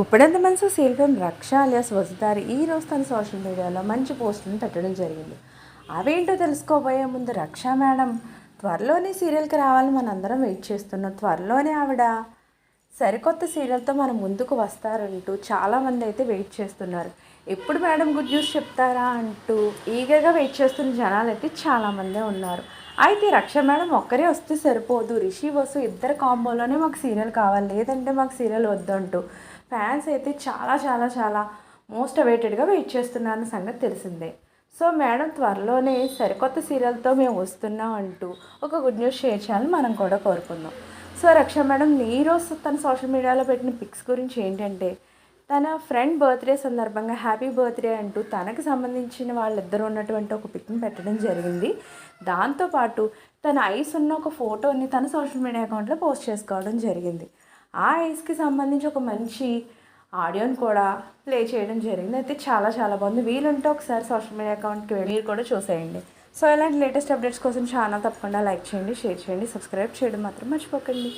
కుప్పడంత మనసు సీల్పం రక్ష అలియాస్ వసుదారి ఈ రోజు తన సోషల్ మీడియాలో మంచి పోస్టులను పెట్టడం జరిగింది. అవేంటో తెలుసుకోబోయే ముందు రక్ష మేడం త్వరలోనే సీరియల్కి రావాలని మనందరం వెయిట్ చేస్తున్నాం. త్వరలోనే ఆవిడ సరికొత్త సీరియల్తో మన ముందుకు వస్తారంటూ చాలామంది అయితే వెయిట్ చేస్తున్నారు. ఎప్పుడు మేడం గుడ్ న్యూస్ చెప్తారా అంటూ ఈగర్గా వెయిట్ చేస్తున్న జనాలు అయితే చాలామందే ఉన్నారు. అయితే రక్ష మేడం ఒక్కరే వస్తే సరిపోదు. రిషి వసు ఇద్దరు కాంబోలోనే మాకు సీరియల్ కావాలి. లేదంటే మాకు సీరియల్ వద్దంటూ. ఫ్యాన్స్ అయితే చాలా చాలా చాలా మోస్ట్ అవైటెడ్గా వెయిట్ చేస్తున్నారన్న సంగతి తెలిసిందే. సో మేడం త్వరలోనే సరికొత్త సీరియల్తో మేము వస్తున్నాం అంటూ ఒక గుడ్ న్యూస్ షేర్ చేయాలని మనం కూడా కోరుకుందాం. సో రక్ష మేడం ఈరోజు తన సోషల్ మీడియాలో పెట్టిన పిక్స్ గురించి ఏంటంటే తన ఫ్రెండ్ బర్త్డే సందర్భంగా హ్యాపీ బర్త్డే అంటూ తనకు సంబంధించిన వాళ్ళిద్దరూ ఉన్నటువంటి ఒక పిక్ని పెట్టడం జరిగింది. దాంతోపాటు తన ఐస్ ఉన్న ఒక ఫోటోని తన సోషల్ మీడియా అకౌంట్లో పోస్ట్ చేసుకోవడం జరిగింది. ఆ ఐస్కి సంబంధించి ఒక మంచి ఆడియోని కూడా ప్లే చేయడం జరిగింది. అయితే చాలా చాలా బాగుంది. వీలుంటే ఒకసారి సోషల్ మీడియా అకౌంట్కి వెళ్ళి మీరు కూడా చూసేయండి. సో ఇలాంటి లేటెస్ట్ అప్డేట్స్ కోసం ఛానల్ తప్పకుండా లైక్ చేయండి షేర్ చేయండి సబ్స్క్రైబ్ చేయడం మాత్రం మర్చిపోకండి.